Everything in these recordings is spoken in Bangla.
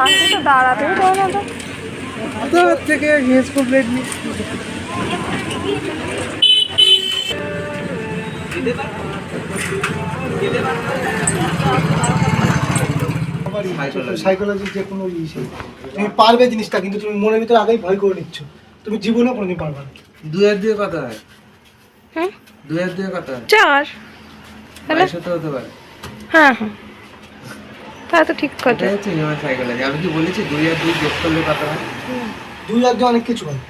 শান্তি তো দাঁড়াতেই পারে না তো। থেকে সাইকোলজি যে কোনো ইসে তুমি পারবে জিনিসটা কিন্তু তুমি মনের ভিতরে আগেই ভয় করে নিচ্ছ। তুমি জীবনে কোনোদিন পারবে না। দুই হাত দিয়ে কথা হয়? হ্যাঁ? দুই হাত দিয়ে কথা হয়? চার। তাহলে? হতে হতে পারে। হ্যাঁ হ্যাঁ। তা তো ঠিক কথা। এটা হচ্ছে হিউম্যান সাইকোলজি আমি কি বলেছি দুই আর দুই যোগ করলে কত হয়? দুই আর দিয়ে অনেক কিছু হয়।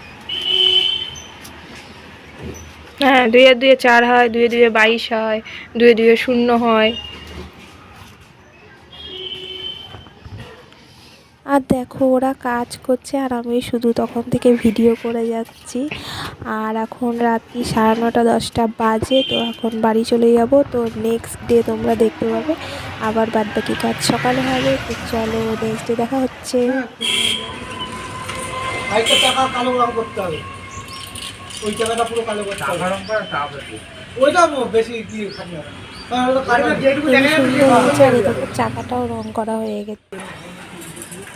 হ্যাঁ দুইয়ে দুয়ে চার হয় দুয়ে দুয়ে বাইশ হয় দুয়ে দুয়ে শূন্য হয়। আর দেখো ওরা কাজ করছে আর আমি শুধু তখন থেকে ভিডিও করে যাচ্ছি। আর এখন রাত্রি সাড়ে নটা দশটা বাজে তো এখন বাড়ি চলে যাব। তো নেক্সট ডে তোমরা দেখতে পাবে। আবার বাদ বাকি কাজ সকালে হবে। তো চলো নেক্সট ডে দেখা হচ্ছে। টাকা কালো রং করতে হবে। ওই টাকাটা পুরো কালো করতে হবে। ওইটা বেশি খাটনি হবে এদিকে চাকাটাও রং করা হয়ে গেছে।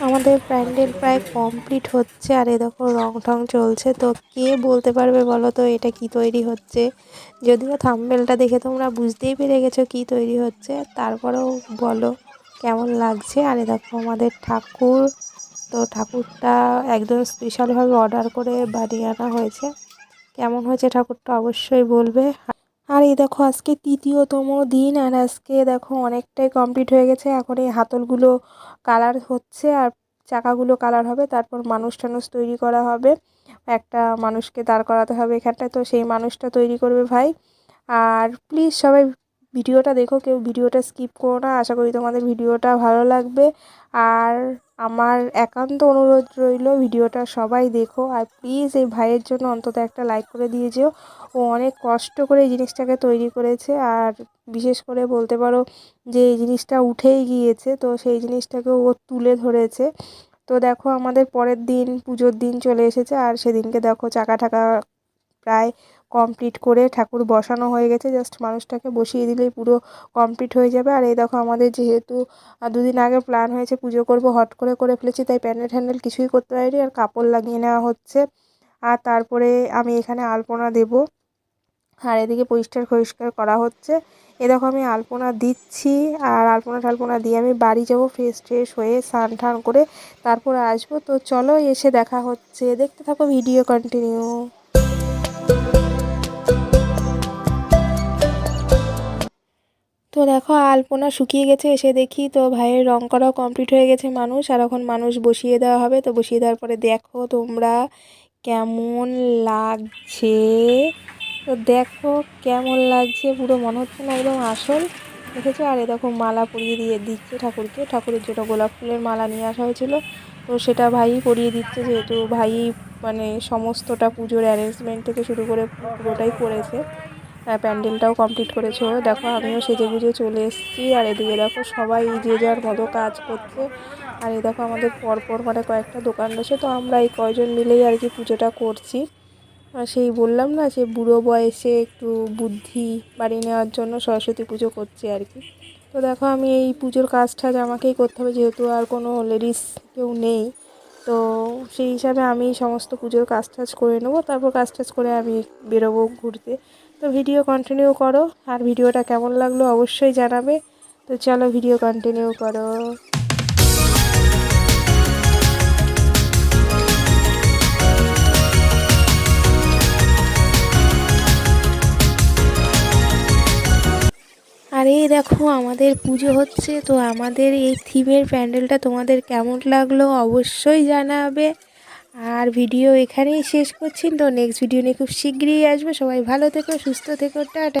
আমাদের প্যান্ডেল প্রায় কমপ্লিট হচ্ছে আর এ দেখো রং টং চলছে। তো কে বলতে পারবে বলো তো এটা কি তৈরি হচ্ছে? যদিও থাম্বেলটা দেখে তোমরা বুঝতেই পেরে গেছো কি তৈরি হচ্ছে, তারপরেও বলো কেমন লাগছে। আর এ দেখো আমাদের ঠাকুর, তো ঠাকুরটা একদম স্পেশালভাবে অর্ডার করে বানিয়ে আনা হয়েছে। কেমন হয়েছে ঠাকুরটা অবশ্যই বলবে। এই দেখো আজকে তৃতীয়তম দিন আর আজকে দেখো অনেকটাই কমপ্লিট হয়ে গেছে। এখন এই হাতলগুলো কালার হচ্ছে আর চাকাগুলো কালার হবে, তারপর মানুষ টানুষ তৈরি করা হবে। একটা মানুষকে দাঁড় করাতে হবে এখানটায়, তো সেই মানুষটা তৈরি করবে ভাই। আর প্লিজ সবাই ভিডিওটা দেখো, কেউ ভিডিওটা স্কিপ করো না। আশা করি তোমাদের ভিডিওটা ভালো লাগবে। আর আমার একান্ত অনুরোধ রইল ভিডিওটা সবাই দেখো। আর প্লিজ এই ভাইয়ের জন্য অন্তত একটা লাইক করে দিয়ে যেও। ও অনেক কষ্ট করে এই জিনিসটাকে তৈরি করেছে। আর বিশেষ করে বলতে পারো যে এই জিনিসটা উঠেই গিয়েছে, তো সেই জিনিসটাকে ও তুলে ধরেছে। তো দেখো আমাদের পরের দিন পুজোর দিন চলে এসেছে। আর সেদিনকে দেখো চাকা ঠাকা প্রায় কমপ্লিট করে ঠাকুর বসানো হয়ে গেছে। জাস্ট মানুষটাকে বসিয়ে দিলেই পুরো কমপ্লিট হয়ে যাবে। আর এই দেখো আমাদের যেহেতু দুদিন আগে প্ল্যান হয়েছে পুজো করব, হট করে করে ফেলেছি, তাই প্যান্ডেল ট্যান্ডেল কিছুই করতে পারিনি। আর কাপড় লাগিয়ে নেওয়া হচ্ছে। আর তারপরে আমি এখানে আলপনা দেবো। আর এদিকে পরিষ্কার পরিষ্কার করা হচ্ছে। এ দেখো আমি আলপনা দিচ্ছি। আর আলপনা টালপনা দিয়ে আমি বাড়ি যাব ফ্রেশ ট্রেশ হয়ে স্নান টান করে তারপরে আসব। তো চলো এসে দেখা হচ্ছে। দেখতে থাকো ভিডিও কন্টিনিউ তো দেখো, আলপনা শুকিয়ে গেছে, এসে দেখি তো ভাইয়ের রং করাও কমপ্লিট হয়ে গেছে মানুষ, আর এখন মানুষ বসিয়ে দেওয়া হবে। তো বসিয়ে দেওয়ার পরে দেখো তোমরা কেমন লাগছে। তো দেখো কেমন লাগছে, পুরো মনে হচ্ছে না একদম আসল। দেখেছ? আর দেখো মালা পরিয়ে দিয়ে দিচ্ছে ঠাকুরকে। ঠাকুরের জন্য গোলাপ ফুলের মালা নিয়ে আসা হয়েছিল, তো সেটা ভাই পরিয়ে দিচ্ছে যেহেতু ভাই মানে সমস্তটা পুজোর অ্যারেঞ্জমেন্ট থেকে শুরু করে পুরোটাই করেছে। প্যান্ডেলটাও কমপ্লিট করেছে দেখো, আমিও সেজে গুজে চলে এসেছি। আর এদিকে দেখো, সবাই যে যার মতো কাজ করছে। আর এই দেখো, আমাদের পরপর মানে কয়েকটা দোকান রয়েছে। তো আমরা এই কয়জন মিলেই আর কি পুজোটা করছি। আর সেই বললাম না যে, বুড়ো বয়সে একটু বুদ্ধি বাড়িয়ে নেওয়ার জন্য সরস্বতী পুজো করছি আর কি। তো দেখো, আমি এই পুজোর কাজ টাজ আমাকেই করতে হবে। যেহেতু আর কোনো লেডিস কেউ নেই। তো সেই হিসাবে আমি সমস্ত পুজোর কাজ টাজ করে নেব। তারপর কাজ টাজ করে আমি বেরোবো ঘুরতে। তো ভিডিও কন্টিনিউ করো। আর ভিডিওটা কেমন লাগল অবশ্যই জানাবে। তো চলো ভিডিও কন্টিনিউ করো। আর এই দেখো, আমাদের পুজো হচ্ছে, তো আমাদের এই থিমের প্যান্ডেলটা তোমাদের কেমন লাগল অবশ্যই জানাবে। আর ভিডিও এখানেই শেষ করছি। তো নেক্সট ভিডিও নিয়ে খুব শীঘ্রই আসব। সবাই ভালো থেকো, সুস্থ থেকো, টাটা।